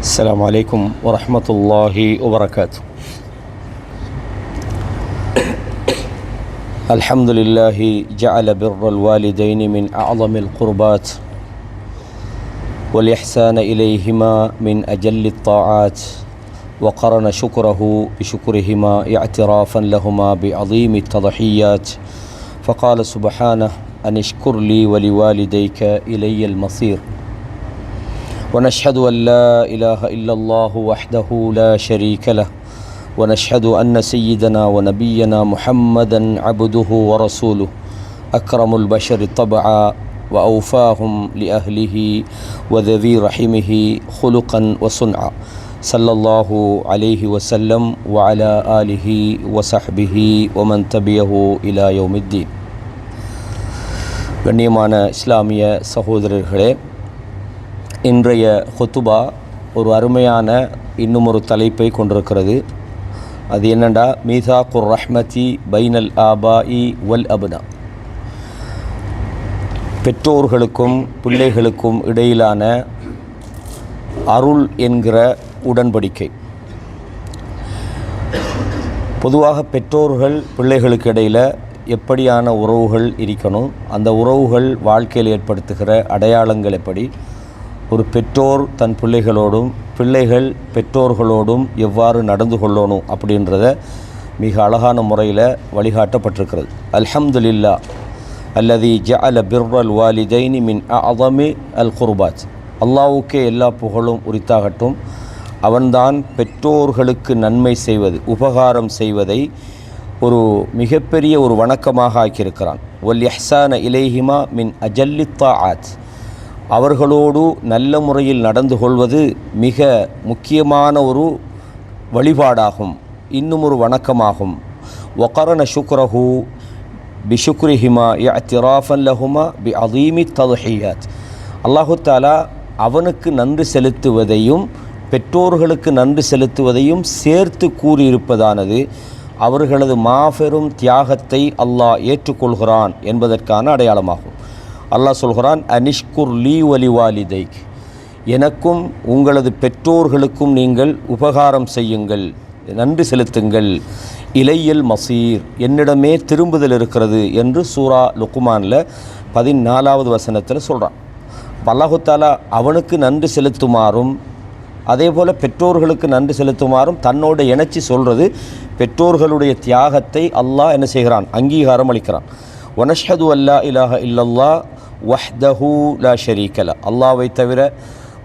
السلام عليكم ورحمة الله وبركاته. الحمد لله جعل بر الوالدين من أعظم القربات والإحسان إليهما من أجل الطاعات وقرن شكره بشكرهما اعترافا لهما بعظيم التضحيات فقال سبحانه أن اشكر لي ولوالديك إلي المصير. ونشهد أن لا إله إلا الله وحده لا شريك له ونشهد أن سيدنا ونبينا محمدا عبده ورسوله أكرم البشر طبعا وأوفاهم لأهله وذوي رحمه خلقا وصنعا صلى الله عليه وسلم وعلى آله وصحبه ومن تبعه إلى يوم الدين. غنيمان إسلامية سهود சகோதரர்களே இன்றைய ஹொத்துபா ஒரு அருமையான இன்னும் ஒரு தலைப்பை கொண்டிருக்கிறது. அது என்னண்டா? மீசா குர் ரஹ்மதி பைனல் ஆபா இ வல் அபுனா. பெற்றோர்களுக்கும் பிள்ளைகளுக்கும் இடையிலான அருள் என்கிற உடன்படிக்கை. பொதுவாக பெற்றோர்கள் பிள்ளைகளுக்கு இடையில் எப்படியான உறவுகள் இருக்கணும்? அந்த உறவுகள் வாழ்க்கையில் ஏற்படுத்துகிற அடையாளங்கள் எப்படி? ஒரு பெற்றோர் தன் பிள்ளைகளோடும் பிள்ளைகள் பெற்றோர்களோடும் எவ்வாறு நடந்து கொள்ளணும் அப்படின்றத மிக அழகான முறையில் வழிகாட்டப்பட்டிருக்கிறது. அல்ஹம்துலில்லா அல்லதி ஜஅல பிர்ரல் வாலிதைனி மின் அதமி அல் குர்பாத். அல்லாவுக்கே எல்லா புகழும் உரித்தாகட்டும். அவன்தான் பெற்றோர்களுக்கு நன்மை செய்வது உபகாரம் செய்வதை ஒரு மிகப்பெரிய ஒரு வணக்கமாக ஆக்கியிருக்கிறான். ஒல் எஹ்சான இலேஹிமா மின் அஜல்லித்தா ஆத் அவர்களோடு நல்ல முறையில் நடந்து கொள்வது மிக முக்கியமான ஒரு வழிபாடாகும். இன்னும் ஒரு வணக்கமாகும். ஒகரன சுக்ரஹு பிஷுக்ரிஹிமா யத்திராஃபன் லஹுமா பி அதீமி ததுஹியாத் அல்லாஹு தாலா அவனுக்கு நன்றி செலுத்துவதையும் பெற்றோர்களுக்கு நன்றி செலுத்துவதையும் சேர்த்து கூறியிருப்பதானது. அவர்களது மாபெரும் தியாகத்தை அல்லாஹ் ஏற்றுக்கொள்கிறான் என்பதற்கான அடையாளமாகும். அல்லாஹ் சொல்கிறான் அனிஷ்குர் லீ வலி வாலிதைக். எனக்கும் உங்களது பெற்றோர்களுக்கும் நீங்கள் உபகாரம் செய்யுங்கள் நன்றி செலுத்துங்கள். இலையல் மசீர் என்னிடமே திரும்புதல் இருக்கிறது என்று சூரா லுக்குமானில் பதினாலாவது வசனத்தில் சொல்கிறான் அல்லாஹுத்தாலா அவனுக்கு நன்றி செலுத்துமாறும் அதே போல் பெற்றோர்களுக்கு நன்றி செலுத்துமாறும் தன்னோட இணைச்சி சொல்கிறது பெற்றோர்களுடைய தியாகத்தை அல்லாஹ் என்ன செய்கிறான் அங்கீகாரம் அளிக்கிறான். ஒனஷ்ஹது அல்லா இலாஹ இல்லல்லா வஹ்தஹூ லா ஷரீக்கல அல்லாவை தவிர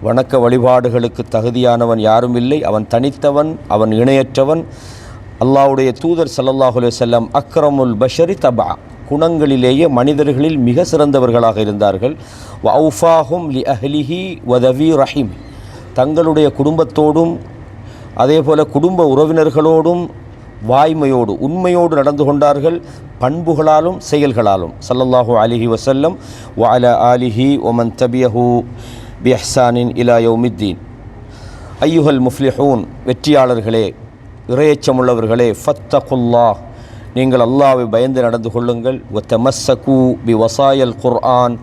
வணக்க வழிபாடுகளுக்கு தகுதியானவன் யாரும் இல்லை. அவன் தனித்தவன் அவன் இணையற்றவன். அல்லாவுடைய தூதர் சல்லல்லாஹு அலைஹி அக்ரமுல் பஷரி தபா குணங்களிலேயே மனிதர்களில் மிக சிறந்தவர்களாக இருந்தார்கள். வவுஃபாஹும் லி அஹ்லிஹி வதவி ரஹீம். தங்களுடைய குடும்பத்தோடும் அதே போல் குடும்ப உறவினர்களோடும் வாய்மையோடு உண்மையோடு நடந்து கொண்டார்கள் பண்புகளாலும் செயல்களாலும். சல்லல்லாஹு அலிஹி வசல்லம் வால ஆலிஹி ஒமன் தபியஹூ பிஹ்சானின் இலா யௌமித்தீன். ஐயுஹல் முஃப்லிஹூன் வெற்றியாளர்களே இறையச்சமுள்ளவர்களே ஃபத்தகுல்லா நீங்கள் அல்லாவை பயந்து நடந்து கொள்ளுங்கள். ஒத்த பி வசாயல் குர்ஆன்.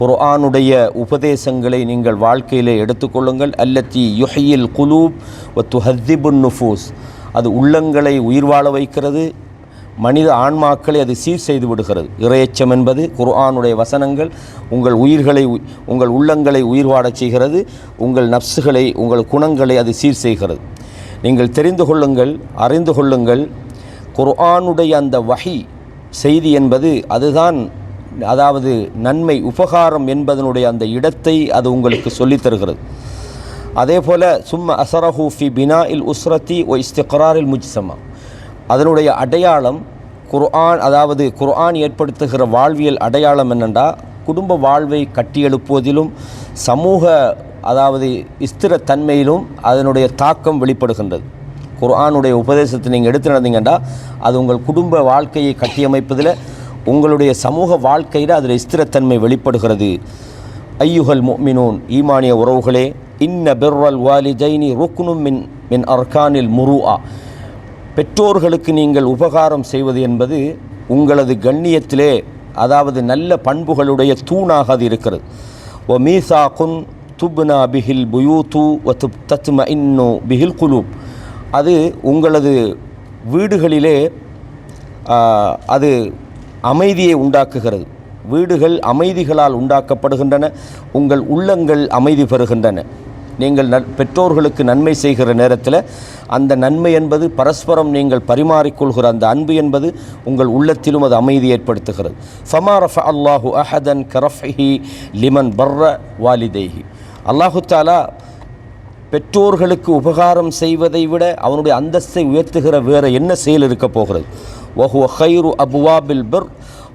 குர்ஆனுடைய உபதேசங்களை நீங்கள் வாழ்க்கையிலே எடுத்துக்கொள்ளுங்கள் அல்லத்தி யுஹியில் குலூப் ஒத்து ஹத்திபுன் நுஃபூஸ். அது உள்ளங்களை உயிர் வாழ வைக்கிறது. மனித ஆன்மாக்களை அது சீர் செய்து விடுகிறது. இறையச்சம் என்பது குர்ஆனுடைய வசனங்கள். உங்கள் உயிர்களை உங்கள் உள்ளங்களை உயிர் வாழச் செய்கிறது. உங்கள் நப்சுகளை உங்கள் குணங்களை அது சீர் செய்கிறது. நீங்கள் தெரிந்து கொள்ளுங்கள் அறிந்து கொள்ளுங்கள். குர்ஆனுடைய அந்த வகை செய்தி என்பது அதுதான் அதாவது நன்மை உபகாரம் என்பதனுடைய அந்த இடத்தை அது உங்களுக்கு சொல்லித் அதே போல் சும்ம அசரஹூ ஃபி பினா இல் உஸ்ரத்தி ஒ இஸ்திக்ராரில் முஜ்சமா. அதனுடைய அடையாளம் குர்ஆன் அதாவது குர்ஆன் ஏற்படுத்துகிற வாழ்வியல் அடையாளம் என்னென்றா குடும்ப வாழ்வை கட்டியெழுப்புவதிலும் சமூக அதாவது ஸ்திரத்தன்மையிலும் அதனுடைய தாக்கம் வெளிப்படுகின்றது. குர்ஆனுடைய உபதேசத்தை நீங்கள் எடுத்து நடந்தீங்கன்னா அது உங்கள் குடும்ப வாழ்க்கையை கட்டியமைப்பதில் உங்களுடைய சமூக வாழ்க்கையில் அதில் ஸ்திரத்தன்மை வெளிப்படுகிறது. ஐயுகல் மொமினோன் ஈமானிய உறவுகளே இன்ன பிர்வல் வாலிதைனி ருக்னும் மின் மின் அர்கானில் முருஆ. பெற்றோர்களுக்கு நீங்கள் உபகாரம் செய்வது என்பது உங்களது கண்ணியத்திலே அதாவது நல்ல பண்புகளுடைய தூணாக அது இருக்கிறது. ஒ மீசா குன் துப்னா பிஹில் புயூத்து வத்து தத்ம இன்னு பிஹில் குலூப். அது உங்களது வீடுகளிலே அது அமைதியை உண்டாக்குகிறது. வீடுகள் அமைதிகளால் உண்டாக்கப்படுகின்றன உங்கள் உள்ளங்கள் அமைதி பெறுகின்றன. நீங்கள் நன் பெற்றோர்களுக்கு நன்மை செய்கிற நேரத்தில் அந்த நன்மை என்பது பரஸ்பரம் நீங்கள் பரிமாறிக்கொள்கிற அந்த அன்பு என்பது உங்கள் உள்ளத்திலும் அது அமைதி ஏற்படுத்துகிறது. ஃபமாரஃப அல்லாஹு அஹதன் கரஃபஹி லிமன் பர்ர வாலிதேஹி. அல்லாஹு தாலா பெற்றோர்களுக்கு உபகாரம் செய்வதை விட அவனுடைய அந்தஸ்தை உயர்த்துகிற வேறு என்ன செயல் இருக்க போகிறது? ஒஹு ஹைரு அபுவாபில் பர்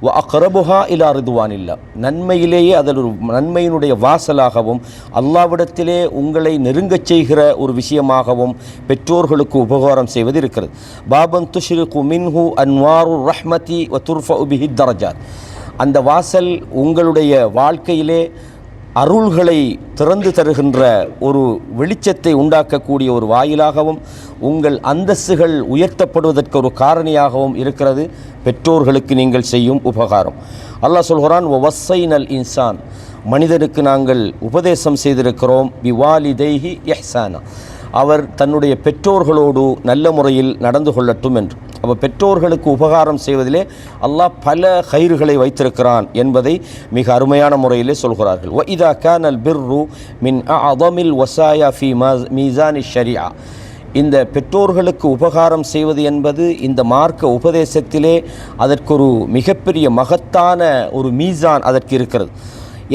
அக்ரபுஹா இலா ரிதுவானில்லா. நன்மையிலேயே அதில் ஒரு நன்மையினுடைய வாசலாகவும் அல்லாவிடத்திலே உங்களை நெருங்கச் செய்கிற ஒரு விஷயமாகவும் பெற்றோர்களுக்கு உபகாரம் செய்வது இருக்கிறது. பாபன் துஷ்ரிகு மின்ஹு அன்வாரு ரஹ்மதி வ துர்ஃப உபிஹி தரஜாத். அந்த வாசல் உங்களுடைய வாழ்க்கையிலே அருள்களை திறந்து தருகின்ற ஒரு வெளிச்சத்தை உண்டாக்கக்கூடிய ஒரு வாயிலாகவும் உங்கள் அந்தஸ்துகள் உயர்த்தப்படுவதற்கு ஒரு காரணியாகவும் இருக்கிறது. பெற்றோர்களுக்கு நீங்கள் செய்யும் உபகாரம். அல்லாஹ் சொல்கிறான் நல் இன்சான். மனிதனுக்கு நாங்கள் உபதேசம் செய்திருக்கிறோம் விவாலிதைஹி எஹ்சானா அவர் தன்னுடைய பெற்றோர்களோடு நல்ல முறையில் நடந்து கொள்ளட்டும் என்று. அப்போ பெற்றோர்களுக்கு உபகாரம் செய்வதிலே அல்லாஹ் பல கயிறுகளை வைத்திருக்கிறான் என்பதை மிக அருமையான முறையிலே சொல்கிறார்கள். ஒ இதா கேனல் பிர்ரு மின் அதமில் வசாயா ஃபி மீசானி ஷரியா இந்த பெற்றோர்களுக்கு உபகாரம் செய்வது என்பது இந்த மார்க்க உபதேசத்திலே அதற்கொரு மிகப்பெரிய மகத்தான ஒரு மீசான் அதற்கு இருக்கிறது.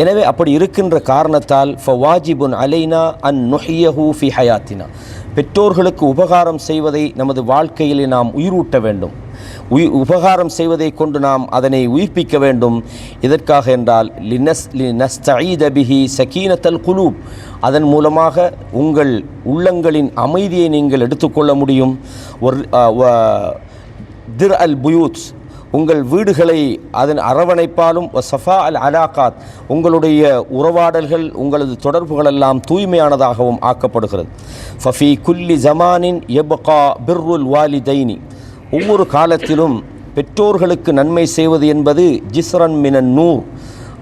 எனவே அப்படி இருக்கின்ற காரணத்தால் ஃபவாஜிபுன் அலைனா அன் நொஹியஹூ ஃபி ஹயாத்தினா. பெற்றோர்களுக்கு உபகாரம் செய்வதை நமது வாழ்க்கையில் நாம் உயிரூட்ட வேண்டும். உயிர் உபகாரம் செய்வதை கொண்டு நாம் அதனை உயிர்ப்பிக்க வேண்டும். இதற்காக என்றால் லினஸ் லினஸ்தபிஹி சகீனத்தல் குலூப். அதன் மூலமாக உங்கள் உள்ளங்களின் அமைதியை நீங்கள் எடுத்துக்கொள்ள முடியும். ஒரு திர் அல் புயூத்ஸ் உங்கள் வீடுகளை அதன் அரவணைப்பாலும் சஃபா அல் அலாகாத் உங்களுடைய உறவாடல்கள் உங்களது தொடர்புகள் எல்லாம் தூய்மையானதாகவும் ஆக்கப்படுகிறது. ஃபஃபி குல்லி ஜமானின் எபகா பிர்ருல் வாலிதைனி. ஒவ்வொரு காலத்திலும் பெற்றோர்களுக்கு நன்மை செய்வது என்பது ஜிஸ்ரன் மினன் நூர்.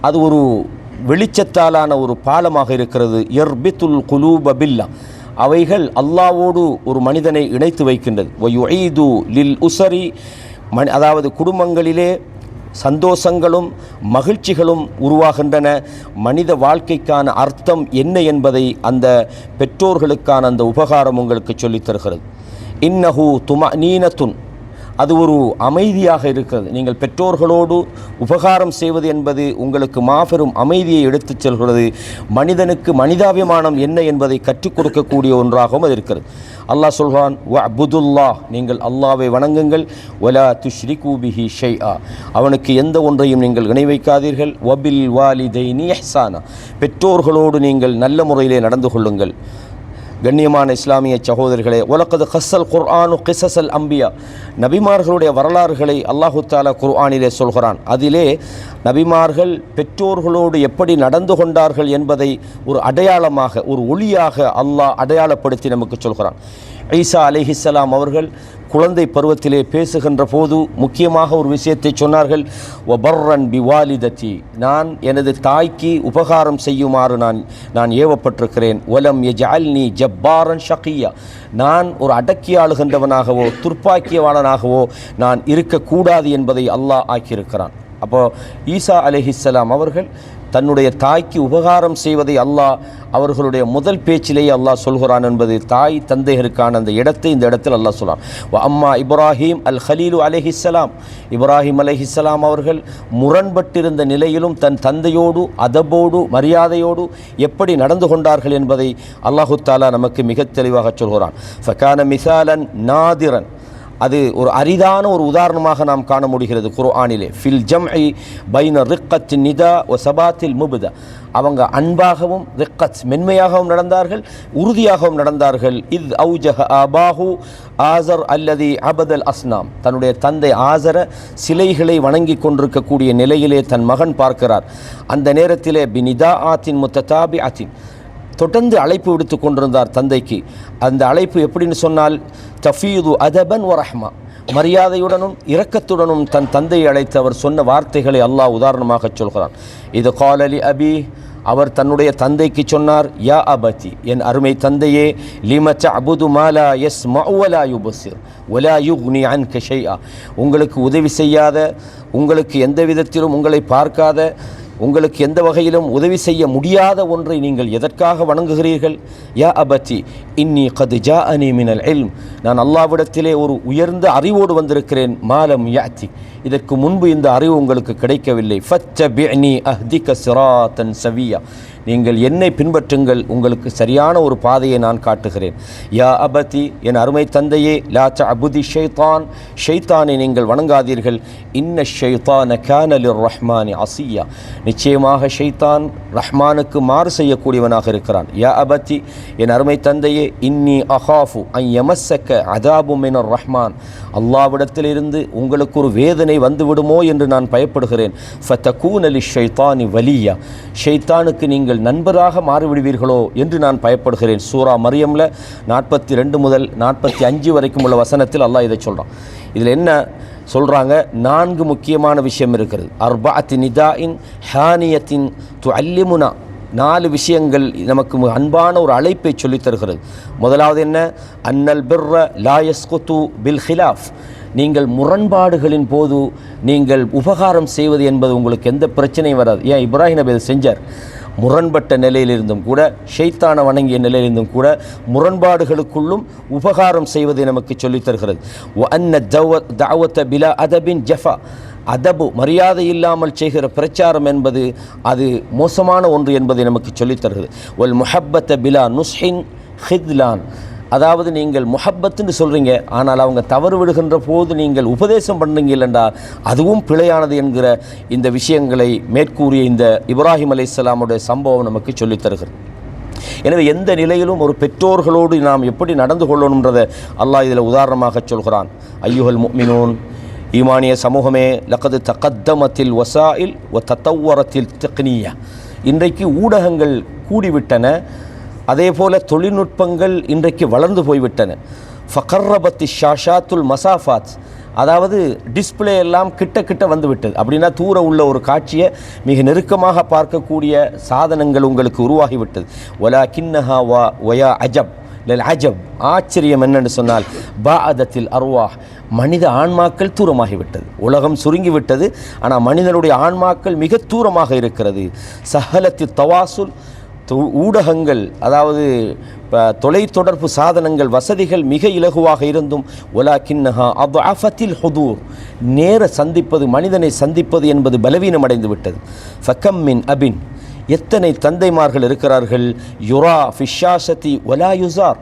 அது ஒரு வெளிச்சத்தாலான ஒரு பாலமாக இருக்கிறது. எர்பித்துல் குலூப பில்லா. அவைகள் அல்லாவோடு ஒரு மனிதனை இணைத்து வைக்கின்றது. ஒயுஐது லில் உசரி மணி அதாவது குடும்பங்களிலே சந்தோஷங்களும் மகிழ்ச்சிகளும் உருவாகின்றன. மனித வாழ்க்கைக்கான அர்த்தம் என்ன என்பதை அந்த பெற்றோர்களுக்கான அந்த உபகாரம் உங்களுக்கு சொல்லித் தருகிறது. இன்னஹு தும நீனத்துன் அது ஒரு அமைதியாக இருக்கிறது. நீங்கள் பெற்றோர்களோடு உபகாரம் செய்வது என்பது உங்களுக்கு மாபெரும் அமைதியை எடுத்துச் செல்கிறது. மனிதனுக்கு மனிதாபிமானம் என்ன என்பதை கற்றுக் கொடுக்கக்கூடிய ஒன்றாகவும் அது இருக்கிறது. அல்லாஹ் சொல்கிறான் வ அபுதுல்லா நீங்கள் அல்லாவை வணங்குங்கள். ஒலா துஷ்ரி கூபிஹி பிஹி ஆ அவனுக்கு எந்த ஒன்றையும் நீங்கள் இணை வைக்காதீர்கள். வபில் வாலிதைனி எஹ்சானா பெற்றோர்களோடு நீங்கள் நல்ல முறையிலே நடந்து கொள்ளுங்கள். கண்ணியமான இஸ்லாமிய சகோதரர்களே உலகது ஹஸ்ஸல் குர்ஆனு கிசஸல் அம்பியா. நபிமார்களுடைய வரலாறுகளை அல்லாஹு தாலா குர்ஆனிலே சொல்கிறான். அதிலே நபிமார்கள் பெற்றோர்களோடு எப்படி நடந்து கொண்டார்கள் என்பதை ஒரு அடையாளமாக ஒரு ஒளியாக அல்லாஹ் அடையாளப்படுத்தி நமக்கு சொல்கிறான். ஈசா அலிஹிஸ்லாம் அவர்கள் குழந்தை பருவத்திலே பேசுகின்ற போது முக்கியமாக ஒரு விஷயத்தை சொன்னார்கள் ஒபர்ரன் பிவாலிதத்தி நான் எனது தாய்க்கு உபகாரம் செய்யுமாறு நான் நான் ஏவப்பட்டிருக்கிறேன். ஒலம் எஜால்னி ஜப்பாரன் ஷக்கியா நான் ஒரு அடக்கி ஆளுகின்றவனாகவோ துர்ப்பாக்கியவாளனாகவோ நான் இருக்கக்கூடாது என்பதை அல்லாஹ் ஆக்கியிருக்கிறான். அப்போ ஈசா அலஹிஸ்லாம் அவர்கள் தன்னுடைய தாய்க்கு உபகாரம் செய்வதை அல்லாஹ் அவர்களுடைய முதல் பேச்சிலேயே அல்லாஹ் சொல்கிறான் என்பது தாய் தந்தையருக்கான அந்த இடத்தை இந்த இடத்தில் அல்லாஹ் சொல்கிறான். அம்மா இப்ராஹிம் அல் ஹலீலு அலஹிஸ்லாம் இப்ராஹிம் அலஹிஸ்லாம் அவர்கள் முரண்பட்டிருந்த நிலையிலும் தன் தந்தையோடு அதபோடு மரியாதையோடு எப்படி நடந்து கொண்டார்கள் என்பதை அல்லாஹு தாலா நமக்கு மிக தெளிவாக சொல்கிறான். ஃபகான மிசாலன் நாதிரன். அது ஒரு அரிதான ஒரு உதாரணமாக நாம் காண முடிகிறது குர்ஆனிலே. ஃபில் ஜம்ஐ பைன ரிக்கத் நிதா ஒ சபாத்தில் முபுத. அவங்க அன்பாகவும் ரிக்கத் மென்மையாகவும் நடந்தார்கள் உறுதியாகவும் நடந்தார்கள். இத் அவுஜஹ அபாஹு ஆசர் அல்லது அபதல் அஸ்னாம். தன்னுடைய தந்தை ஆசர சிலைகளை வணங்கி கொண்டிருக்கக்கூடிய நிலையிலே தன் மகன் பார்க்கிறார். அந்த நேரத்திலே பினிதா ஆத்தின் முத்ததாபி ஆத்தின் தொடர்ந்து அழைப்பு விடுத்து கொண்டிருந்தார் தந்தைக்கு. அந்த அழைப்பு எப்படின்னு சொன்னால் தஃபீது அதபன் வரஹ்மா மரியாதையுடனும் இரக்கத்துடனும் தன் தந்தையை அழைத்து அவர் சொன்ன வார்த்தைகளை அல்லாஹ் உதாரணமாக சொல்கிறான். இது காலலி அபி. அவர் தன்னுடைய தந்தைக்கு சொன்னார் யா அபதி என் அருமை தந்தையே லிமச்ச அபுது மாலா எஸ் மவலா யுபசிர் ஒலா யுக்னி அன் கஷையா உங்களுக்கு உதவி செய்யாத உங்களுக்கு எந்த விதத்திலும் உங்களை பார்க்காத உங்களுக்கு எந்த வகையிலும் உதவி செய்ய முடியாத ஒன்றை நீங்கள் எதற்காக வணங்குகிறீர்கள்? யா அபத்தி இன்னி கது ஜா அனி மினல் எல்ம் நான் அல்லாவிடத்திலே ஒரு உயர்ந்த அறிவோடு வந்திருக்கிறேன். மாலம் யாத்தி இதற்கு முன்பு இந்த அறிவு உங்களுக்கு கிடைக்கவில்லை. ஃபச்ச பிஅனி அஹ்திக சிராத்தன் சவியா. நீங்கள் என்னை பின்பற்றுங்கள். உங்களுக்கு சரியான ஒரு பாதையை நான் காட்டுகிறேன். யா அபதி என் அருமை தந்தையே லாச்ச அபுதி ஷெய்தான் ஷைத்தானை நீங்கள் வணங்காதீர்கள். இன்ன ஷைத்தான கேனலிர் ரஹ்மானி அசியா நிச்சயமாக ஷைத்தான் ரஹ்மானுக்கு மாறு செய்யக்கூடியவனாக இருக்கிறான். யா அபத்தி என் அருமை தந்தையே இன்னி அஹாஃபு ஐ எமசக்க அதாபு மினர் ரஹ்மான் அல்லாவிடத்திலிருந்து உங்களுக்கு ஒரு வேதனை வந்துவிடுமோ என்று நான் பயப்படுகிறேன். ஃபத்தகூன் அலி ஷைத்தானி வலியா. ஷைத்தானுக்கு நீங்கள் நண்பராக மாறிவிடுவீர்களோ? என்று நான் பயப்படுகிறேன். சூரா மரியம்ல நாற்பத்தி ரெண்டு முதல் நாற்பத்தி அஞ்சு வரைக்கும் உள்ள வசனத்தில் அல்லாஹ் இதை சொல்கிறான் இதில் என்ன சொல்கிறாங்க நான்கு முக்கியமான விஷயம் இருக்கிறது. அர்பாத்தி நிதாயின் ஹானியத்தின் து அல்லிமுனா நாலு விஷயங்கள் நமக்கு அன்பான ஒரு அழைப்பை சொல்லித் தருகிறது. முதலாவது என்ன? அன்னல் பிர்ர லாயஸ்குத்து பில் ஹிலாஃப். நீங்கள் முரண்பாடுகளின் போது நீங்கள் உபகாரம் செய்வது என்பது உங்களுக்கு எந்த பிரச்சனையும் வராது. ஏன்? இப்ராஹிம் நபி செஞ்சார். முரண்பட்ட நிலையிலிருந்தும் கூட ஷைத்தான வணங்கிய நிலையிலிருந்தும் கூட முரண்பாடுகளுக்குள்ளும் உபகாரம் செய்வதை நமக்கு சொல்லித் தருகிறது. அன்ன தாவத்த பிலா அதபின் ஜஃபா அதபு மரியாதை இல்லாமல் செய்கிற பிரச்சாரம் என்பது அது மோசமான ஒன்று என்பதை நமக்கு சொல்லித் தருகிறது. ஒல் முஹப்பத்த பிலா நுஸ்ஹின் ஹித்லான் அதாவது நீங்கள் முஹப்பத்துன்னு சொல்கிறீங்க ஆனால் அவங்க தவறு விடுகின்ற போது நீங்கள் உபதேசம் பண்ணுறீங்க இல்லைண்டா அதுவும் பிழையானது என்கிற இந்த விஷயங்களை மேற்கூறிய இந்த இப்ராஹிம் அலைஹிஸ்ஸலாமுடைய சம்பவம் நமக்கு சொல்லித்தருகிறது எனவே எந்த நிலையிலும் ஒரு பெற்றோர்களோடு நாம் எப்படி நடந்து கொள்ளணுன்றதை அல்லாஹ் இதில் உதாரணமாக சொல்கிறான். ஐயுஹல் முக்மினூன் ஈமானிய சமூகமே லக்கது தக்கத்தமத்தில் வசாயில் ஒ தத்தவரத்தில் தக்னியா. இன்றைக்கு ஊடகங்கள் கூடிவிட்டன அதே போல தொழில்நுட்பங்கள் இன்றைக்கு வளர்ந்து போய்விட்டன. ஃபக்கர்ரபத்தி ஷாஷாத்துல் மசாஃபாத். அதாவது டிஸ்பிளே எல்லாம் கிட்ட கிட்ட வந்து விட்டது அப்படின்னா தூர உள்ள ஒரு காட்சியை மிக நெருக்கமாக பார்க்கக்கூடிய சாதனங்கள் உங்களுக்கு உருவாகிவிட்டது. ஒலா கின்னஹா வா ஒயா அஜப் லல் அஜப். ஆச்சரியம் என்னன்னு சொன்னால் பாஅதத்தில் அருவா மனித ஆன்மாக்கள் தூரமாகிவிட்டது. உலகம் சுருங்கிவிட்டது. ஆனால் மனிதனுடைய ஆன்மாக்கள் மிக தூரமாக இருக்கிறது. சஹலத்தி தவாசுல் ஊடகங்கள் அதாவது தொலைத்தொடர்பு சாதனங்கள் வசதிகள் மிக இலகுவாக இருந்தும் ஒலாக்கின்னஹா அஃபத்தில் ஹுதூர் நேர சந்திப்பது மனிதனை சந்திப்பது என்பது பலவீனமடைந்து விட்டது. ஃபக்கம் மின் அபின் எத்தனை தந்தைமார்கள் இருக்கிறார்கள்? யுரா ஃபிஷாசதி ஒலா யுசார்.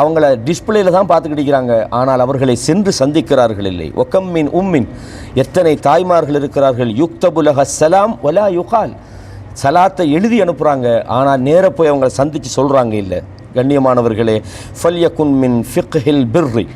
அவங்கள டிஸ்பிளேயில் தான் பார்த்துக்கிட்டிருக்கிறாங்க ஆனால் அவர்களை சென்று சந்திக்கிறார்கள் இல்லை. ஒக்கம் மின் உம்மின் எத்தனை தாய்மார்கள் இருக்கிறார்கள்? யுக்தபுலக சலாம் ஒலா யுகால். சலாத்தை எழுதி அனுப்புகிறாங்க ஆனால் நேர போய் அவங்கள சந்தித்து சொல்கிறாங்க இல்லை கண்ணியமானவர்களே ஃபல்யகுன் மின் ஃபிக்ஹில் பிர்ரி.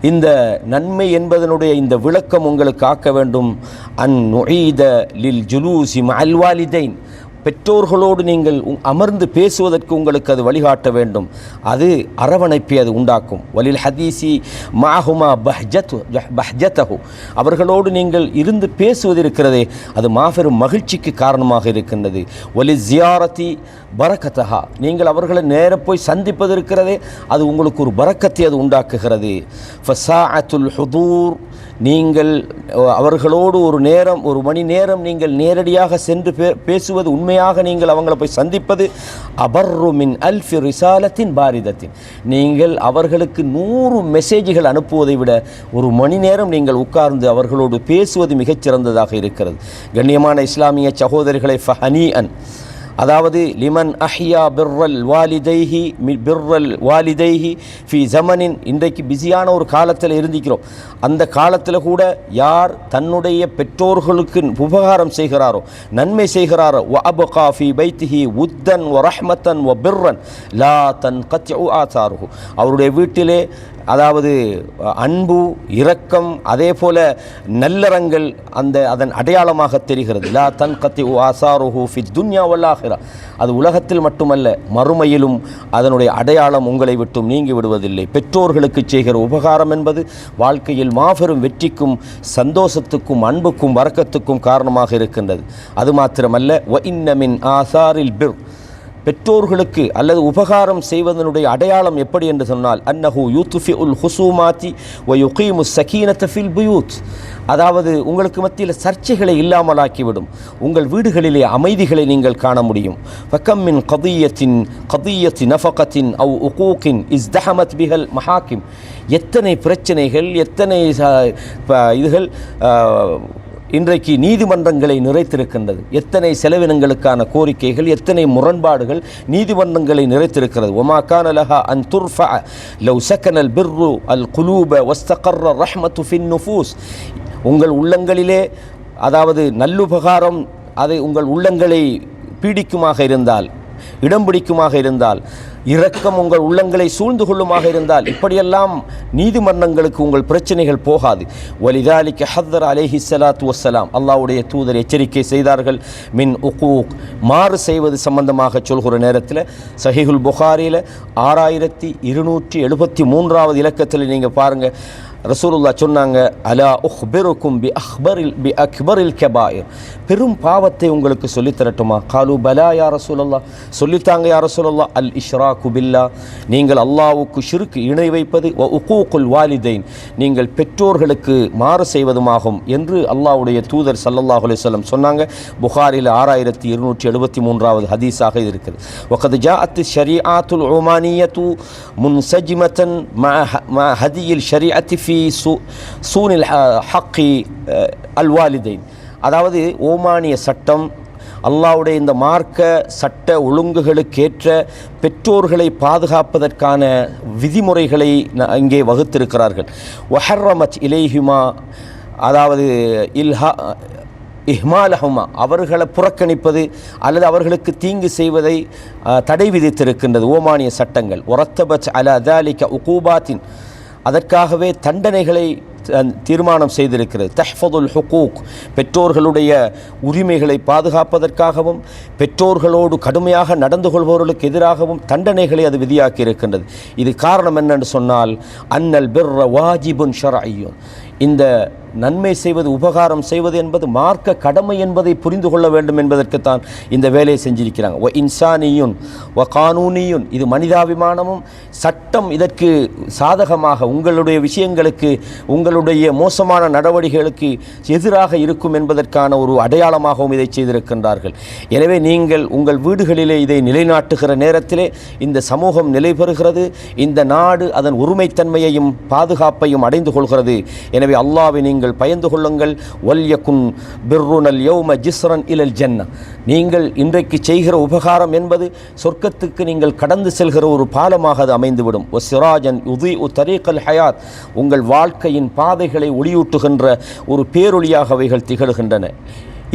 இந்த நன்மை என்பதனுடைய இந்த விளக்கம் உங்களுக்கு ஆக்க வேண்டும். அன் நுஈத லில் ஜுலூசி அல்வாலிதைன் பெற்றோர்களோடு நீங்கள் அமர்ந்து பேசுவதற்கு உங்களுக்கு அது வழிகாட்ட வேண்டும். அது அரவணைப்பை அது உண்டாக்கும். வலில் ஹதீசி மாஹுமா பஹ்ஜத் பஹ்ஜத்தஹு. அவர்களோடு நீங்கள் இருந்து பேசுவது இருக்கிறதே அது மாபெரும் மகிழ்ச்சிக்கு காரணமாக இருக்கின்றது. ஒலி ஜியாரத்தி பரக்கத்தகா நீங்கள் அவர்களை நேர போய் சந்திப்பது இருக்கிறதே அது உங்களுக்கு ஒரு பரக்கத்தை அது உண்டாக்குகிறது. ஃபசாஅத்துல் ஹுதூர். நீங்கள் அவர்களோடு ஒரு நேரம் ஒரு மணி நேரம் நீங்கள் நேரடியாக சென்று பே பேசுவது உண்மையாக நீங்கள் அவங்கள போய் சந்திப்பது அபர்ருமின் அல் அல்ஃபி ரிசாலத்தின் பாரிதத்தின். நீங்கள் அவர்களுக்கு நூறு மெசேஜ்கள் அனுப்புவதை விட ஒரு மணி நேரம் நீங்கள் உட்கார்ந்து அவர்களோடு பேசுவது மிகச்சிறந்ததாக இருக்கிறது. கண்ணியமான இஸ்லாமிய சகோதரிகளை ஃபஹனி அன் அதாவது லிமன் அஹ்யா பிர்ரல் வாலிதைஹி மி பிர்ரல் வாலிதைஹி ஃபி ஜமனின் இன்றைக்கு பிஸியான ஒரு காலத்தில் இருந்திக்கிறோம். அந்த காலத்தில் கூட யார் தன்னுடைய பெற்றோர்களுக்கு உபகாரம் செய்கிறாரோ நன்மை செய்கிறாரோ வ அபகா ஃபி பைத்திஹி உத்தன் ஒ ரஹ்மத்தன் ஒ பிர்ரன் லா தன் கத் ஆசாருஹு. அவருடைய வீட்டிலே அதாவது அன்பு இரக்கம் அதே போல நல்லறங்கள் அந்த அதன் அடையாளமாக தெரிகிறது. லா தன் கத்தி ஆசாருஹு ஃபி துன்யா வல்லாகிறா அது உலகத்தில் மட்டுமல்ல மறுமையிலும் அதனுடைய அடையாளம் உங்களை விட்டும் நீங்கி விடுவதில்லை. பெற்றோர்களுக்கு செய்கிற உபகாரம் என்பது வாழ்க்கையில் மாபெரும் வெற்றிக்கும் சந்தோஷத்துக்கும் அன்புக்கும் வரக்கத்துக்கும் காரணமாக இருக்கின்றது. அது மாத்திரமல்ல வ இன்னமின் ஆசாரில் பிர். பெற்றோர்களுக்கு அல்லது உபகாரம் செய்வதனுடைய அடையாளம் எப்படி என்று சொன்னால் அன்னஹு யூத்துஃபி உல் ஹுசூமாத்தி ஒயுகீமு யுகீமு சகீனத்த ஃபில் புயூத். அதாவது உங்களுக்கு மத்தியில் சர்ச்சைகளை இல்லாமலாக்கிவிடும். உங்கள் வீடுகளிலே அமைதிகளை நீங்கள் காண முடியும். ஃபக்கம் மின் கதியத்தின் கதியத்தி நஃபகத்தின் அவ் உகூக்கின் இஸ்தஹமத் பிஹல் மஹாக்கிம். எத்தனை பிரச்சனைகள் எத்தனை இதுகள் இன்றைக்கு நீதிமன்றங்களை நிறைத்திருக்கின்றது. எத்தனை செலவினங்களுக்கான கோரிக்கைகள் எத்தனை முரண்பாடுகள் நீதிமன்றங்களை நிறைத்திருக்கிறது. ஒமா கான லஹா அன் துர்ஃபா. லவ் சக்கனல் பிர்ரு அல் குலூப வஸ்தகர்ர ரஹ்மத்து ஃபின் நுஃபூஸ். உங்கள் உள்ளங்களிலே அதாவது நல்லுபகாரம் அதை உங்கள் உள்ளங்களை பீடிக்குமாக இருந்தால் இடம் பிடிக்குமாக இருந்தால் இரக்கம் உங்கள் உள்ளங்களை சூழ்ந்து கொள்ளுமாக இருந்தால் இப்படியெல்லாம் நீதிமன்றங்களுக்கு உங்கள் பிரச்சனைகள் போகாது. வலிதாலிக்கு ஹத்தர் அலேஹி சலாத்து வசலாம் அல்லாவுடைய தூதர் எச்சரிக்கை செய்தார்கள். மின் உகூக். மாறு செய்வது சம்பந்தமாக சொல்கிற நேரத்தில் சஹிஹுல் புகாரியில் ஆறாயிரத்தி இருநூற்றி எழுபத்தி மூன்றாவது இலக்கத்தில் நீங்கள் பாருங்கள் ரசூலுல்லா சொன்னாங்க அலா உஹ்பிருக்கும் பி அக்பரில் பி அக்பரில் கபாயிர். பெரும் பாவத்தை உங்களுக்கு சொல்லித்தரட்டுமா காலு பலா யா ரசூலல்லா சொல்லித்தாங்க யார் ரசூலல்லா அல் குபில்லா நீங்கள் அல்லாவுக்கு ஷிருக்கு இணை வைப்பது உக்கூக்குல் வாலிதைன். நீங்கள் பெற்றோர்களுக்கு மாறு செய்வதுமாகும் என்று அல்லாவுடைய தூதர் சல்லல்லாஹ் அலிசல்லம் சொன்னாங்க. புகாரில் ஆறாயிரத்தி இருநூற்றி எழுபத்தி மூன்றாவது ஹதீஸாக இது இருக்குது ஒகது ஜாத்து ஷரியாத்துல் ஒமானியத்து முன் சஜிமத்தன் ஹதியில் ஷரியாத்தி ஃபி சூ சூனில் ஹக்கி அல்வாலிதைன் அதாவது ஓமானிய சட்டம் அல்லாஹ்வுடைய இந்த மார்க்க சட்ட ஒழுங்குகளுக்கேற்ற பெற்றோர்களை பாதுகாப்பதற்கான விதிமுறைகளை இங்கே வகுத்திருக்கிறார்கள். ஒஹர்ரமத் இலேஹிமா அதாவது இல்ஹா இஹ்மாலஹுமா அவர்களை புறக்கணிப்பது அல்லது அவர்களுக்கு தீங்கு செய்வதை தடை விதித்திருக்கின்றது ஓமானிய சட்டங்கள். ஒரத்தபச் அல அதாலிக்க உகூபாத்தின் அதற்காகவே தண்டனைகளை தீர்மானம் செய்திருக்கிறது. தஹ்ஃபதுல் ஹுகூக் பெற்றோர்களுடைய உரிமைகளை பாதுகாப்பதற்காகவும் பெற்றோர்களோடு கடுமையாக நடந்து கொள்பவர்களுக்கு எதிராகவும் தண்டனைகளை அது விதியாக்கி இருக்கின்றது இது காரணம் என்னென்று சொன்னால் அன்னல் பிர்ர வாஜிபுன் ஷரஐயுன் இந்த நன்மை செய்வது உபகாரம் செய்வது என்பது மார்க்க கடமை என்பதை புரிந்து கொள்ள வேண்டும் என்பதற்குத்தான் இந்த வேலையை செஞ்சிருக்கிறாங்க. ஒ இன்சானியுன் ஒ கானூனியுன் இது மனிதாபிமானமும் சட்டம் இதற்கு சாதகமாக உங்களுடைய விஷயங்களுக்கு உங்களுடைய மோசமான நடவடிக்கைகளுக்கு எதிராக இருக்கும் என்பதற்கான ஒரு அடையாளமாகவும் இதை செய்திருக்கின்றார்கள். எனவே நீங்கள் உங்கள் வீடுகளிலே இதை நிலைநாட்டுகிற நேரத்திலே இந்த சமூகம் நிலை பெறுகிறது இந்த நாடு அதன் ஒருமைத்தன்மையையும் பாதுகாப்பையும் அடைந்து கொள்கிறது. எனவே அல்லாவை நீங்கள் பயந்து கொள்ளுங்கள். வல்யகுன் பிர்ருனல் யௌம ஜிஸ்ரன் இலல் ஜன்னா நீங்கள் இன்றைக்கு செய்கிற உபகாரம் என்பது சொர்க்கத்துக்கு நீங்கள் கடந்து செல்கிற ஒரு பாலமாக அது அமைந்துவிடும். ஒ சிராஜன் உதி உ தரீக்கல் ஹயாத். உங்கள் வாழ்க்கையின் பாதைகளை ஒளியூட்டுகின்ற ஒரு பேரொளியாக அவைகள் திகழ்கின்றன.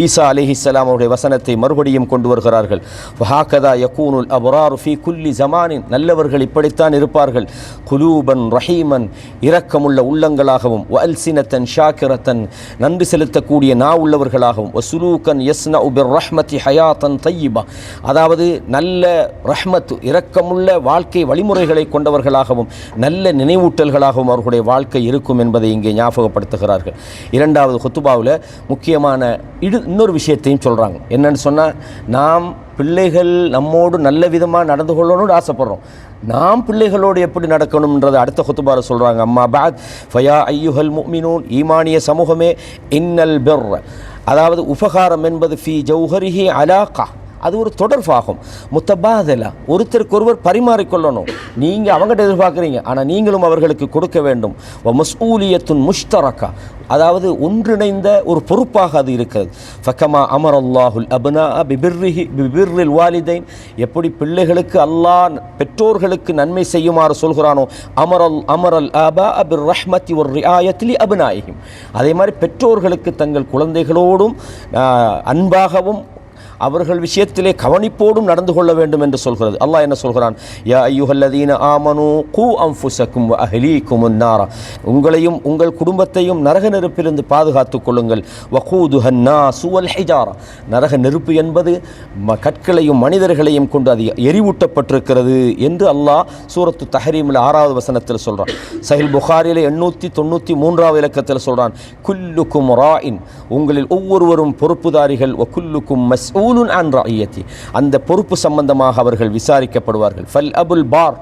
ஈசா அலிஹிஸ்ஸலாம் அவருடைய வசனத்தை மறுபடியும் கொண்டு வருகிறார்கள். ஹாக்கதா யகூனுல் அபராரு ஃபி குல்லி ஜமானின் நல்லவர்கள் இப்படித்தான் இருப்பார்கள். குலூபன் ரஹீமன் இரக்கமுள்ள உள்ளங்களாகவும் வல்சினத்தன் ஷாக்கிரத்தன் நன்றி செலுத்தக்கூடிய நா உள்ளவர்களாகவும் வசுலூக்கன் யஸ்ன உபிர் ரஹ்மத்தி ஹயாத்தன் தையிபா அதாவது நல்ல ரஹ்மத் இரக்கமுள்ள வாழ்க்கை வழிமுறைகளை கொண்டவர்களாகவும் நல்ல நினைவூட்டல்களாகவும் அவர்களுடைய வாழ்க்கை இருக்கும் என்பதை இங்கே ஞாபகப்படுத்துகிறார்கள். இரண்டாவது ஹொத்துபாவில் முக்கியமான இடு இன்னொரு விஷயத்தையும் சொல்கிறாங்க என்னென்னு சொன்னால் நாம் பிள்ளைகள் நம்மோடு நல்ல விதமாக நடந்து கொள்ளணும்னு ஆசைப்பட்றோம். நாம் பிள்ளைகளோடு எப்படி நடக்கணும்ன்றது அடுத்த கொத்துபார சொல்கிறாங்க அம்மா பாத் ஃபயா ஐயுஹல் முமினூன் ஈமானிய சமூகமே இன்னல் பெர் அதாவது உபகாரம் என்பது ஃபி ஜௌஹரிஹி அலாக்கா அது ஒரு தொடர்பாகும். முத்தபாதலா ஒருத்தருக்கு ஒருவர் பரிமாறிக்கொள்ளணும். நீங்கள் அவங்ககிட்ட எதிர்பார்க்குறீங்க. ஆனால் நீங்களும் அவர்களுக்கு கொடுக்க வேண்டும். வ மஸ்ஊலியத்துன் முஷ்தரக்கா அதாவது ஒன்றிணைந்த ஒரு பொறுப்பாக அது இருக்கிறது. ஃபக்கமா அமர் அல்லாஹுல் அபுனா பிபிர்ரிஹி பிபிர்ரில் வாலிதைன். எப்படி பிள்ளைகளுக்கு அல்லாஹ் பெற்றோர்களுக்கு நன்மை செய்யுமாறு சொல்கிறானோ அமரல் அமரல் அபா அபிர் ரஹ்மத்தி ஒரு ரியாயத்லி அபிநாயகிம் அதே மாதிரி பெற்றோர்களுக்கு தங்கள் குழந்தைகளோடும் அன்பாகவும் அவர்கள் விஷயத்திலே கவனிப்போடும் நடந்து கொள்ள வேண்டும் என்று சொல்கிறது. அல்லாஹ் என்ன சொல்கிறான்? யா ஐயுஹல்லதீன ஆமனு கூ அம்ஃபுசக்கும் அஹ்லீக்கும் நாரா உங்களையும் உங்கள் குடும்பத்தையும் நரக நெருப்பிலிருந்து பாதுகாத்துக் கொள்ளுங்கள். வகூதுஹன்னா சுவல் ஹிஜாரா. நரக நெருப்பு என்பது கற்களையும் மனிதர்களையும் கொண்டு அது எரிவூட்டப்பட்டிருக்கிறது என்று அல்லாஹ் சூரத்து தஹரீமில் ஆறாவது வசனத்தில் சொல்கிறான் சஹில் புகாரிலே எண்ணூற்றி தொண்ணூற்றி மூன்றாவது இலக்கத்தில் சொல்கிறான் குல்லுக்கும் ராயின் உங்களில் ஒவ்வொருவரும் பொறுப்புதாரிகள். வ குல்லுக்கும் மஸ்ஊலுன் அன் ராயியத்தி அந்த பொறுப்பு சம்பந்தமாக அவர்கள் விசாரிக்கப்படுவார்கள். ஃபல் அபுல் பார்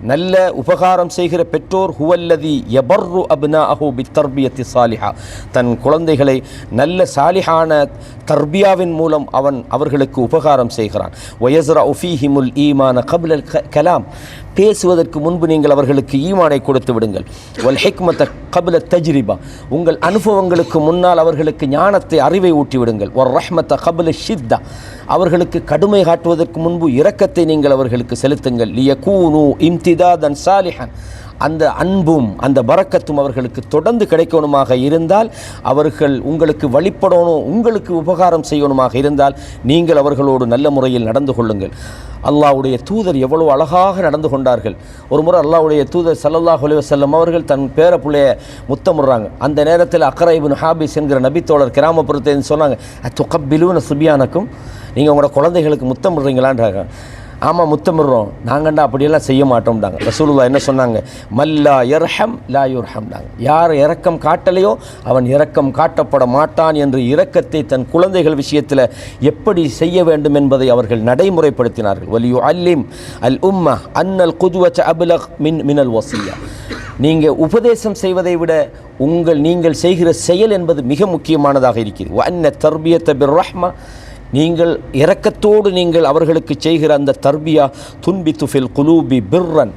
நல்ல உபகாரம் செய்கிற பெற்றோர் ஹுவல்லதி எபர்ரு அப்னா அஹூ பித்தர்பியத்தி சாலிஹா. தன் குழந்தைகளை நல்ல சாலிஹான தர்பியாவின் மூலம் அவன் அவர்களுக்கு உபகாரம் செய்கிறான். வயஸ்ரா உஃபீஹிமுல் ஈமான கபிலல் கலாம். பேசுவதற்கு முன்பு நீங்கள் அவர்களுக்கு ஈமானை கொடுத்து விடுங்கள். ஒல் ஹெக்மத்த கபில தஜ்ரிபா. உங்கள் அனுபவங்களுக்கு முன்னால் அவர்களுக்கு ஞானத்தை அறிவை ஊட்டி விடுங்கள் ஒரு ரஹ்மத்த கபில ஷித்தா. அவர்களுக்கு கடுமை காட்டுவதற்கு முன்பு இரக்கத்தை நீங்கள் அவர்களுக்கு செலுத்துங்கள். லியகூனு இம்திதாதன் சாலிஹன். அந்த அன்பும் அந்த பறக்கத்தும் அவர்களுக்கு தொடர்ந்து கிடைக்கணுமாக இருந்தால் அவர்கள் உங்களுக்கு வழிபடணும் உங்களுக்கு உபகாரம் செய்யணுமாக இருந்தால் நீங்கள் அவர்களோடு நல்ல முறையில் நடந்து கொள்ளுங்கள். அல்லாஹ்வுடைய தூதர் எவ்வளோ அழகாக நடந்து கொண்டார்கள். ஒரு முறை அல்லாவுடைய தூதர் ஸல்லல்லாஹு அலைஹி அவர்கள் தன் பேர பிள்ளைய முத்தமுடுறாங்க. அந்த நேரத்தில் அக்கரைபின் ஹாபிஸ் என்கிற நபித்தோழர் கிராமப்புறத்தை சொன்னாங்க துக்கப்பிலுன்னு சுபியானக்கும்? நீங்கள் உங்களோட குழந்தைகளுக்கு முத்தமிடுறீங்களான்றாங்க. ஆமாம் முத்தமிடுறோம். நாங்கண்டா அப்படியெல்லாம் செய்ய மாட்டோம்டாங்க. ரசூலுல்லா என்ன சொன்னாங்க? மல்லா இரஹம் லா யுர்ஹம்டாங்க. யார் இரக்கம் காட்டலையோ அவன் இரக்கம் காட்டப்பட மாட்டான் என்று இரக்கத்தை தன் குழந்தைகள் விஷயத்தில் எப்படி செய்ய வேண்டும் என்பதை அவர்கள் நடைமுறைப்படுத்தினார்கள். வலியு அல்லிம் அல் உம்மா அன்னல் குதுவச்ச அபுலக் மின் மினல் வசியா. நீங்கள் உபதேசம் செய்வதை விட உங்கள் நீங்கள் செய்கிற செயல் என்பது மிக முக்கியமானதாக இருக்கிறது. அன்ன தர்பியத்த பிர் ரஹ்மா. நீங்கள் இரக்கத்தோடு நீங்கள் அவர்களுக்கு செய்கிற அந்த தர்பியா துன்பி துஃபில் குலூபி பிர்ரன்.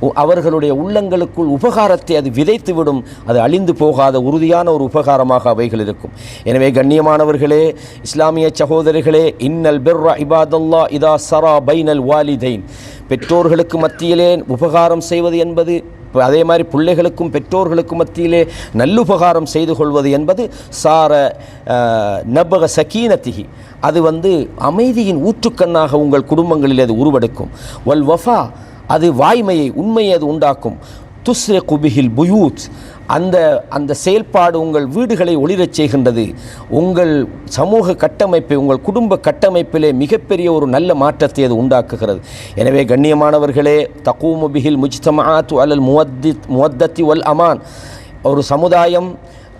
உ- அவர்களுடைய உள்ளங்களுக்குள் உபகாரத்தை அது விதைத்துவிடும் அது அழிந்து போகாத உறுதியான ஒரு உபகாரமாக அவைகள் இருக்கும். எனவே கண்ணியமானவர்களே இஸ்லாமிய சகோதரிகளே இன்னல் பிர்ரா இபாதல்லா இதா சரா பைனல் வாலிதைன். பெற்றோர்களுக்கு மத்தியிலே உபகாரம் செய்வது என்பது அதே மாதிரி பிள்ளைகளுக்கும் பெற்றோர்களுக்கும் மத்தியிலே நல்லுபகாரம் செய்து கொள்வது என்பது சார நபக சகீனத்திகி அது வந்து அமைதியின் ஊற்றுக்கண்ணாக உங்கள் குடும்பங்களில் அது உருவெடுக்கும். வல் வஃபா அது வாய்மையை உண்மையை அது உண்டாக்கும். துஸ்ரே குபிஹில் புயூத் அந்த அந்த செயல்பாடு உங்கள் வீடுகளை ஒளிரச் செய்கின்றது. உங்கள் சமூக கட்டமைப்பை உங்கள் குடும்ப கட்டமைப்பிலே மிகப்பெரிய ஒரு நல்ல மாற்றத்தை அது உண்டாக்குகிறது. எனவே கண்ணியமானவர்களே தகூமு பிஹில் முஜ்தமாத் அலல் முவத்தித் முவத்தத்தி ஒல் அமான். ஒரு சமுதாயம்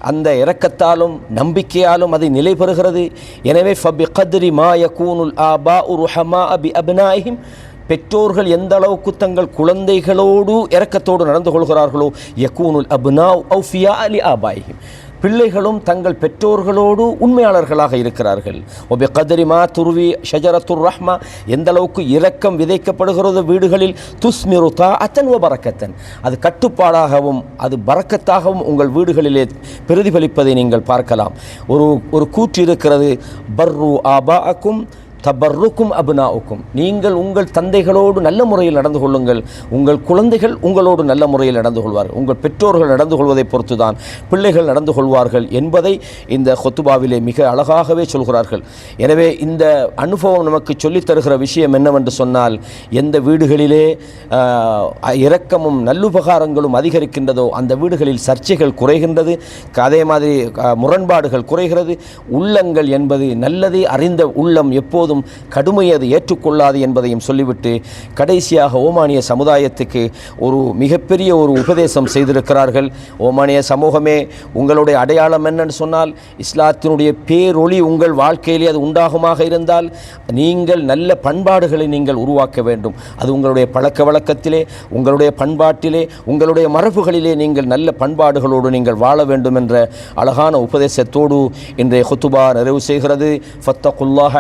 அந்த இரக்கத்தாலும் நம்பிக்கையாலும் அதை நிலை பெறுகிறது எனவே ஃபபி கத்ரி மா யகூனுல் ஆபா உருஹமா அபி அபிநாயிம் பெற்றோர்கள் எந்த அளவுக்கு தங்கள் குழந்தைகளோடு இறக்கத்தோடு நடந்து கொள்கிறார்களோ யக்கூனுல் அப்னாவ் அவுஃபியா அலி ஆபாயிஹிம். பிள்ளைகளும் தங்கள் பெற்றோர்களோடு உண்மையாளர்களாக இருக்கிறார்கள். ஒபி கதரிமா துருவி ஷஜரத்துர் ரஹ்மா எந்த அளவுக்கு இரக்கம் விதைக்கப்படுகிறதோ வீடுகளில் துஸ்மிருதா அத்தன் ஓ அது கட்டுப்பாடாகவும் அது பறக்கத்தாகவும் உங்கள் வீடுகளிலே பிரதிபலிப்பதை நீங்கள் பார்க்கலாம். ஒரு ஒரு கூற்று இருக்கிறது பர்ரு ஆபாக்கும் தபர்ருக்கும் அபுனாவுக்கும். நீங்கள் உங்கள் தந்தைகளோடு நல்ல முறையில் நடந்து கொள்ளுங்கள். உங்கள் குழந்தைகள் உங்களோடு நல்ல முறையில் நடந்து கொள்வார்கள். உங்கள் பெற்றோர்கள் நடந்து கொள்வதை பொறுத்துதான் பிள்ளைகள் நடந்து கொள்வார்கள் என்பதை இந்த ஹொத்துபாவிலே மிக அழகாகவே சொல்கிறார்கள். எனவே இந்த அனுபவம் நமக்கு சொல்லித் தருகிற விஷயம் என்னவென்று சொன்னால் எந்த வீடுகளிலே இரக்கமும் நல்லுபகாரங்களும் அதிகரிக்கின்றதோ அந்த வீடுகளில் சர்ச்சைகள் குறைகின்றது அதே மாதிரி முரண்பாடுகள் குறைகிறது. உள்ளங்கள் என்பது நல்லதை அறிந்த உள்ளம் எப்போதும் கடுமையை அது ஏற்றுக்கொள்ளாது என்பதையும் சொல்லிவிட்டு கடைசியாக ஓமானிய சமுதாயத்துக்கு ஒரு மிகப்பெரிய ஒரு உபதேசம் செய்திருக்கிறார்கள். ஓமானிய சமூகமே உங்களுடைய அடையாளம் என்னன்னு சொன்னால் இஸ்லாத்தினுடைய பேரொளி உங்கள் வாழ்க்கையிலே அது உண்டாகுமாக இருந்தால் நீங்கள் நல்ல பண்பாடுகளை நீங்கள் உருவாக்க வேண்டும். அது உங்களுடைய பழக்க வழக்கத்திலே உங்களுடைய பண்பாட்டிலே உங்களுடைய மரபுகளிலே நீங்கள் நல்ல பண்பாடுகளோடு நீங்கள் வாழ வேண்டும் என்ற அழகான உபதேசத்தோடு இன்றைய ஹுத்துபா நிறைவு செய்கிறது. ஃபத்தகுல்லாஹ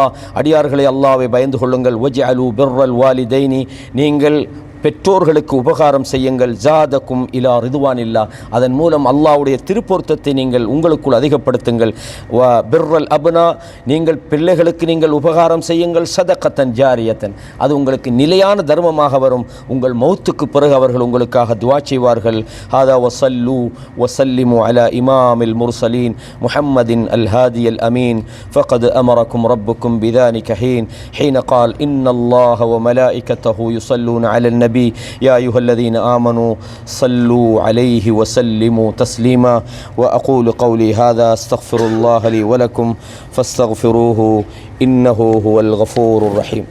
அல்லாஹ் அடியார்களை அல்லாவை பயந்து கொள்ளுங்கள். ஒஜ் அலு பிர்ரல் வாலிதைனி. நீங்கள் பெற்றோர்களுக்கு உபகாரம் செய்யுங்கள் ஜாதக்கும் இலா ரிதுவான் இல்லா அதன் மூலம் அல்லாஹ்வுடைய திருப்பொருத்தத்தை நீங்கள் உங்களுக்குள் அதிகப்படுத்துங்கள் வ பிர்ரல் அப்னா நீங்கள் பிள்ளைகளுக்கு நீங்கள் உபகாரம் செய்யுங்கள் சதகத்தன் ஜாரியத்தன் அது உங்களுக்கு நிலையான தர்மமாக வரும் உங்கள் மௌத்துக்கு பிறகு அவர்கள் உங்களுக்காக துவா செய்வார்கள் ஹாதா வசல்லு வசல்லிமு அலா இமாமில் முர்சலீன் முஹம்மதின் அல் ஹாதி அல் அமீன் فقد أمركم ربكم بذلك حين حين قال إن الله وملائكته يصلون على النبي يا أيها الذين آمنوا صلوا عليه وسلموا تسليما. وأقول قولي هذا استغفر الله لي ولكم فاستغفروه إنه هو الغفور الرحيم.